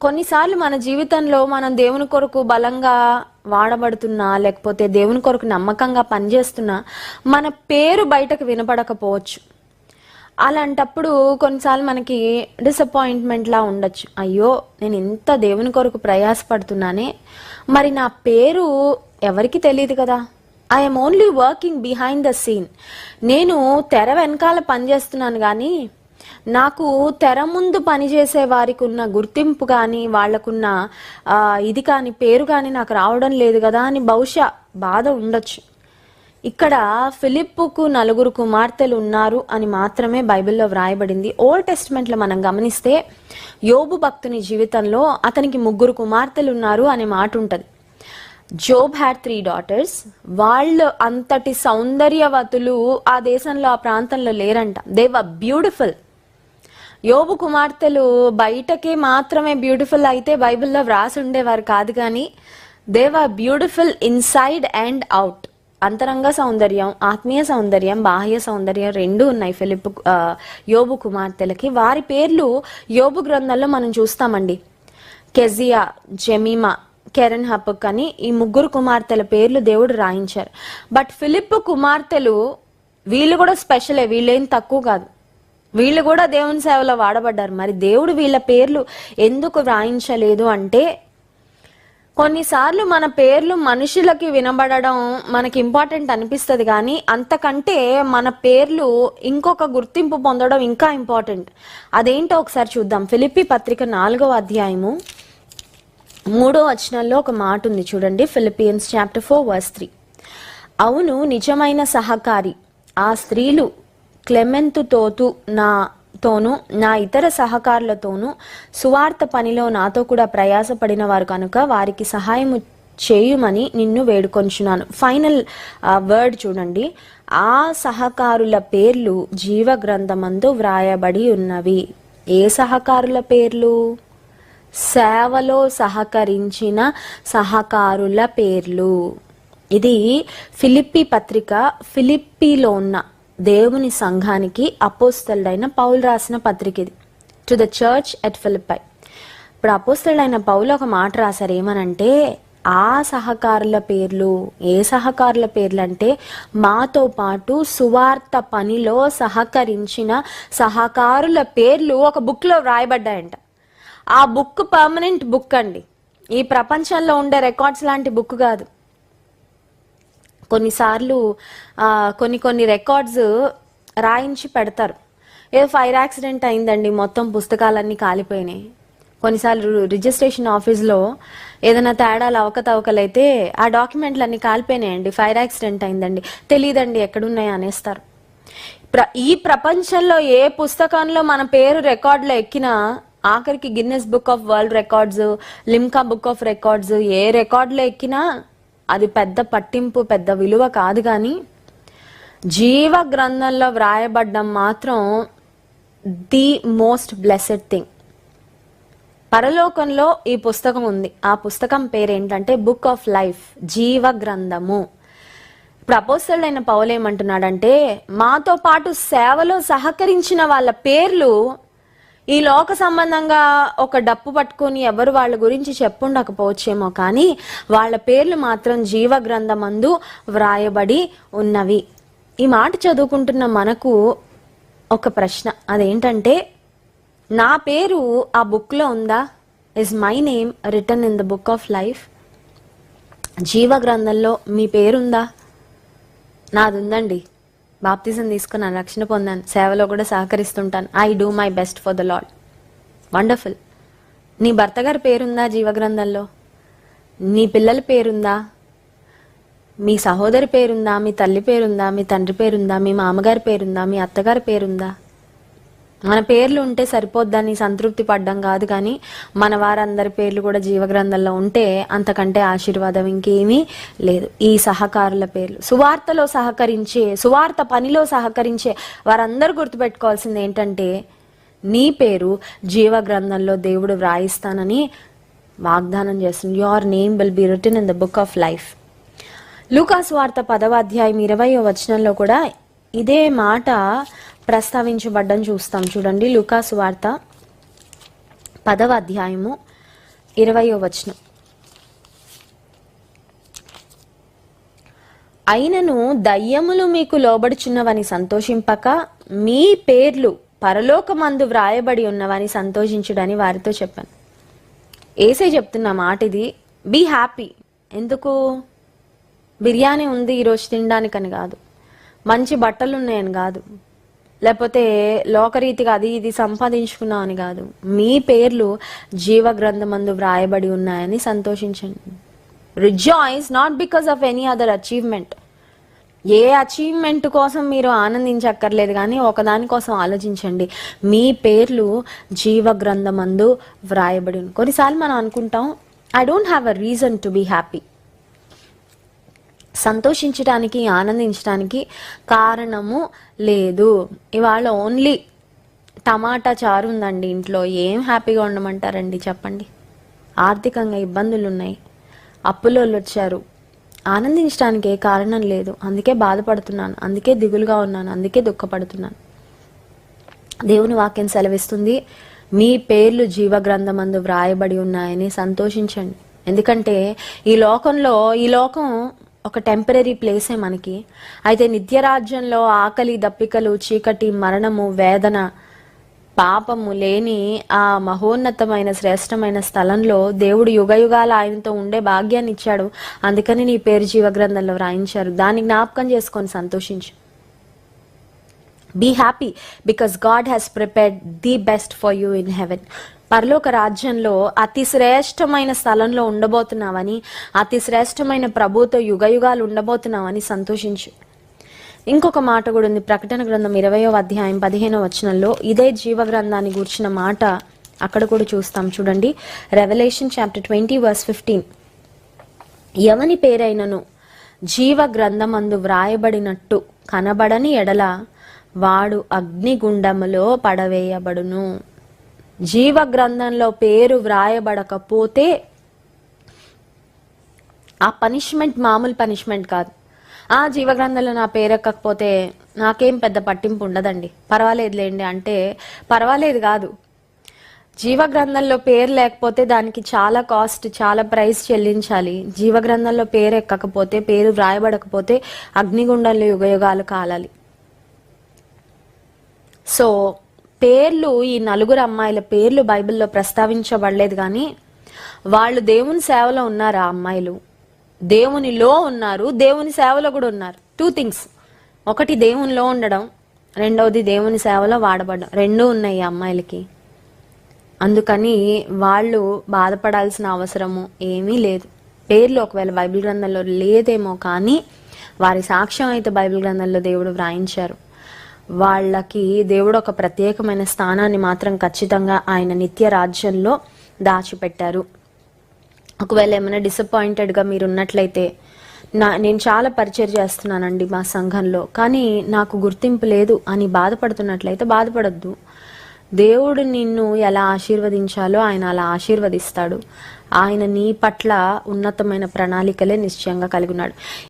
కొన్నిసార్లు మన జీవితంలో మనం దేవుని కొరకు బలంగా వాడబడుతున్నా లేకపోతే దేవుని కొరకు నమ్మకంగా పనిచేస్తున్నా మన పేరు బయటకు వినపడకపోవచ్చు. అలాంటప్పుడు కొన్నిసార్లు మనకి డిసప్పాయింట్మెంట్ లా ఉండొచ్చు. అయ్యో నేను ఇంత దేవుని కొరకు ప్రయాసపడుతున్నానే మరి నా పేరు ఎవరికి తెలియదు కదా? I'm only working behind the scene నేను తెర వెనకాల పనిచేస్తున్నాను కానీ నాకు తెర ముందు పనిచేసే వారికి ఉన్న గుర్తింపు కానీ వాళ్ళకున్న ఇది కానీ పేరు కానీ నాకు రావడం లేదు కదా అని బహుశా బాధ ఉండొచ్చు. ఇక్కడ ఫిలిప్పుకు నలుగురు కుమార్తెలు ఉన్నారు అని మాత్రమే బైబిల్లో వ్రాయబడింది. ఓల్డ్ టెస్ట్మెంట్లో మనం గమనిస్తే యోబు భక్తుని జీవితంలో అతనికి ముగ్గురు కుమార్తెలు ఉన్నారు అనే మాట ఉంటుంది. Job had three daughters. వాళ్ళు అంతటి సౌందర్యవతులు ఆ దేశంలో ఆ ప్రాంతంలో లేరంట. దే వర్ బ్యూటిఫుల్ యోబు కుమార్తెలు బయటకి మాత్రమే బ్యూటిఫుల్ అయితే బైబిల్లో వ్రాసి ఉండేవారు కాదు కానీ they were beautiful inside and out అంతరంగ సౌందర్యం ఆత్మీయ సౌందర్యం బాహ్య సౌందర్యం రెండు ఉన్నాయి ఫిలిప్ యోబు కుమార్తెలకి. వారి పేర్లు యోబు గ్రంథంలో మనం చూస్తామండి. కెజియా జెమీమా కెరన్ హపక్ అని ఈ ముగ్గురు కుమార్తెల పేర్లు దేవుడు రాయించారు. బట్ ఫిలిప్ కుమార్తెలు వీళ్ళు కూడా స్పెషలే వీళ్ళేం తక్కువ కాదు. వీళ్ళు కూడా దేవుని సేవలో వాడబడ్డారు. మరి దేవుడు వీళ్ళ పేర్లు ఎందుకు వ్రాయించలేదు అంటే కొన్నిసార్లు మన పేర్లు మనుషులకి వినబడడం మనకి ఇంపార్టెంట్ అనిపిస్తుంది కానీ అంతకంటే మన పేర్లు ఇంకొక గుర్తింపు పొందడం ఇంకా ఇంపార్టెంట్. అదేంటో ఒకసారి చూద్దాం. ఫిలిప్పి పత్రిక నాలుగవ అధ్యాయము మూడో వచనంలో ఒక మాట ఉంది చూడండి. Philippians chapter four verse three. అవును నిజమైన సహకారి ఆ స్త్రీలు క్లెమెంతుతోతు నా తోను నా ఇతర సహకారులతోనూ సువార్త పనిలో నాతో కూడా ప్రయాసపడిన వారు కనుక వారికి సహాయము చేయుమని నిన్ను వేడుకొంచున్నాను. ఫైనల్ వర్డ్ చూడండి. ఆ సహకారుల పేర్లు జీవ గ్రంథమందు వ్రాయబడి ఉన్నవి. ఏ సహకారుల పేర్లు? సేవలో సహకరించిన సహకారుల పేర్లు. ఇది ఫిలిప్పి పత్రిక ఫిలిప్పీలో ఉన్న దేవుని సంఘానికి అపోస్తలుడైన పౌలు రాసిన పత్రిక ఇది. To the church at Philippi ఇప్పుడు అపోస్తలుడైన పౌలు ఒక మాట రాశారు. ఏమనంటే ఆ సహకారుల పేర్లు ఏ సహకారుల పేర్లు అంటే మాతో పాటు సువార్త పనిలో సహకరించిన సహకారుల పేర్లు ఒక బుక్లో వ్రాయబడ్డాయంట. ఆ బుక్ పర్మనెంట్ బుక్ అండి. ఈ ప్రపంచంలో ఉండే రికార్డ్స్ లాంటి బుక్ కాదు. కొన్నిసార్లు కొన్ని కొన్ని రికార్డ్స్ రాయించి పెడతారు. ఏదో ఫైర్ యాక్సిడెంట్ అయిందండి మొత్తం పుస్తకాలన్నీ కాలిపోయినాయి. కొన్నిసార్లు రిజిస్ట్రేషన్ ఆఫీస్లో ఏదైనా తేడాలు అవకతవకలైతే ఆ డాక్యుమెంట్లన్నీ కాలిపోయినాయండి. ఫైర్ యాక్సిడెంట్ అయిందండి. తెలియదండి ఎక్కడున్నాయి అనేస్తారు. ప్ర- ఈ ప్రపంచంలో ఏ పుస్తకంలో మన పేరు రికార్డులో ఎక్కినా ఆఖరికి Guinness book of world records Limca book of records ఏ రికార్డులో ఎక్కినా అది పెద్ద పట్టింపు పెద్ద విలువ కాదు కానీ జీవ గ్రంథంలో వ్రాయబడ్డం మాత్రం ది మోస్ట్ బ్లెస్డ్ థింగ్. పరలోకంలో ఈ పుస్తకం ఉంది. ఆ పుస్తకం పేరేంటంటే బుక్ ఆఫ్ లైఫ్ జీవ గ్రంథము ఇప్పుడు అపోస్తలుడైన పౌలు మాతో పాటు సేవలో సహకరించిన వాళ్ళ పేర్లు ఈ లోక సంబంధంగా ఒక డప్పు పట్టుకొని ఎవరు వాళ్ళ గురించి చెప్పుండకపోవచ్చేమో కానీ వాళ్ళ పేర్లు మాత్రం జీవ గ్రంథమందు వ్రాయబడి ఉన్నవి. ఈ మాట చదువుకుంటున్న మనకు ఒక ప్రశ్న. అదేంటంటే నా పేరు ఆ బుక్లో ఉందా? Is my name written in the book of life జీవ గ్రంథంలో మీ పేరుందా? నాది ఉందండి బాప్తిజం తీసుకున్నాను రక్షణ పొందాను. సేవలో కూడా సహకరిస్తుంటాను. I do my best for the Lord wonderful నీ భర్త గారి పేరుందా జీవగ్రంథంలో? నీ పిల్లల పేరుందా? మీ సహోదరి పేరుందా? మీ తల్లి పేరుందా? మీ తండ్రి పేరుందా? మీ మామగారి పేరుందా? మీ అత్తగారి పేరుందా? మన పేర్లు ఉంటే సరిపోద్దని సంతృప్తి పడ్డం కాదు కానీ మన వారందరి పేర్లు కూడా జీవగ్రంథంలో ఉంటే అంతకంటే ఆశీర్వాదం ఇంకేమీ లేదు. ఈ సహకారుల పేర్లు. సువార్తలో సహకరించే సువార్త పనిలో సహకరించే వారందరూ గుర్తుపెట్టుకోవాల్సింది ఏంటంటే నీ పేరు జీవ గ్రంథంలో దేవుడు వ్రాయిస్తానని వాగ్దానం చేస్తుంది. Your name will be written in the book of life లూకాస్ వార్త పదవ అధ్యాయం ఇరవయో వచనంలో కూడా ఇదే మాట ప్రస్తావించబడ్డం చూస్తాం. చూడండి లూకాసు వార్త పదవ అధ్యాయము ఇరవయో వచనం. అయినను దయ్యములు మీకు లోబడుచున్నవని సంతోషింపక మీ పేర్లు పరలోకమందు వ్రాయబడి ఉన్నవని సంతోషించుడని వారితో చెప్పాను. ఏసే చెప్తున్న మాట ఇది బీ హ్యాపీ. ఎందుకు? బిర్యానీ ఉంది ఈరోజు తినడానికని కాదు. మంచి బట్టలు ఉన్నాయని కాదు. లేకపోతే లోకరీతిగా అది ఇది సంపాదించుకున్నామని కాదు. మీ పేర్లు జీవ గ్రంథమందు వ్రాయబడి ఉన్నాయని సంతోషించండి. Rejoice not because of any other achievement A achievement కోసం మీరు ఆనందించక్కర్లేదు కానీ ఒకదాని కోసం ఆలోచించండి. మీ పేర్లు జీవ గ్రంథమందు వ్రాయబడి ఉంది. కొన్నిసార్లు మనం అనుకుంటాం I don't have a reason to be happy సంతోషించడానికి ఆనందించడానికి కారణము లేదు. ఇవాళ ఓన్లీ టమాటా చారు ఉందండి ఇంట్లో. ఏం హ్యాపీగా ఉండమంటారండి చెప్పండి. ఆర్థికంగా ఇబ్బందులు ఉన్నాయి అప్పులోళ్ళు వచ్చారు. ఆనందించడానికి ఏ కారణం లేదు. అందుకే బాధపడుతున్నాను. అందుకే దిగులుగా ఉన్నాను. అందుకే దుఃఖపడుతున్నాను. దేవుని వాక్యం సెలవిస్తుంది మీ పేర్లు జీవ గ్రంథమందు వ్రాయబడి ఉన్నాయని సంతోషించండి. ఎందుకంటే ఈ లోకంలో ఈ లోకం ఒక టెంపరీ ప్లేసే మనకి. అయితే నిత్యరాజ్యంలో ఆకలి దప్పికలు చీకటి మరణము వేదన పాపము లేని ఆ మహోన్నతమైన శ్రేష్టమైన స్థలంలో దేవుడు యుగయుగాల ఆయనతో ఉండే భాగ్యాన్ని ఇచ్చాడు. అందుకని నీ పేరు జీవ గ్రంథంలో వ్రాయించారు. దాన్ని జ్ఞాపకం చేసుకొని సంతోషించు. Be happy because God has prepared the best for you in heaven పరలోక రాజ్యంలో అతి శ్రేష్టమైన స్థలంలో ఉండబోతున్నావని అతి శ్రేష్టమైన ప్రభుతో యుగయుగాలు ఉండబోతున్నావని సంతోషించు. ఇంకొక మాట కూడా ఉంది. ప్రకటన గ్రంథం ఇరవయో అధ్యాయం పదిహేనో వచనంలో ఇదే జీవ గ్రంథాన్ని గూర్చిన మాట అక్కడ కూడా చూస్తాం. చూడండి. Revolution chapter twenty verse fifteen ఎవని పేరైనను జీవ గ్రంథమందు వ్రాయబడినట్టు కనబడని ఎడల వాడు అగ్నిగుండములో పడవేయబడును. జీవ గ్రంథంలో పేరు వ్రాయబడకపోతే ఆ పనిష్మెంట్ మామూలు పనిష్మెంట్ కాదు. ఆ జీవ గ్రంథంలో నా పేరు ఎక్కకపోతే నాకేం పెద్ద పట్టింపు ఉండదండి. పర్వాలేదులేండి అంటే పర్వాలేదు కాదు. జీవ గ్రంథంలో పేరు లేకపోతే దానికి చాలా కాస్ట్ చాలా ప్రైస్ చెల్లించాలి. జీవ గ్రంథంలో పేరు ఎక్కకపోతే పేరు వ్రాయబడకపోతే అగ్నిగుండంలో యుగయుగాలు కాలాలి. సో పేర్లు ఈ నలుగురు అమ్మాయిల పేర్లు బైబిల్లో ప్రస్తావించబడలేదు కానీ వాళ్ళు దేవుని సేవలో ఉన్నారు ఆ అమ్మాయిలు? దేవునిలో ఉన్నారు దేవుని సేవలో కూడా ఉన్నారు. టూ థింగ్స్ ఒకటి దేవునిలో ఉండడం రెండవది దేవుని సేవలో వాడబడడం. రెండూ ఉన్నాయి ఈ అమ్మాయిలకి. అందుకని వాళ్ళు బాధపడాల్సిన అవసరము ఏమీ లేదు. పేర్లు ఒకవేళ బైబిల్ గ్రంథంలో లేదేమో కానీ వారి సాక్ష్యం అయితే బైబిల్ గ్రంథంలో దేవుడు వ్రాయించారు. వాళ్ళకి దేవుడు ఒక ప్రత్యేకమైన స్థానాన్ని మాత్రం ఖచ్చితంగా ఆయన నిత్య రాజ్యంలో దాచిపెట్టారు. ఒకవేళ ఏమైనా డిసప్పాయింటెడ్గా మీరు ఉన్నట్లయితే నా నేను చాలా పరిచయం చేస్తున్నానండి మా సంఘంలో కానీ నాకు గుర్తింపు లేదు అని బాధపడుతున్నట్లయితే బాధపడద్దు. దేవుడు నిన్ను ఎలా ఆశీర్వదించాలో ఆయన అలా ఆశీర్వదిస్తాడు. ఆయన నీ పట్ల ఉన్నతమైన ప్రణాళికలే నిశ్చయంగా కలిగి ఉన్నాడు.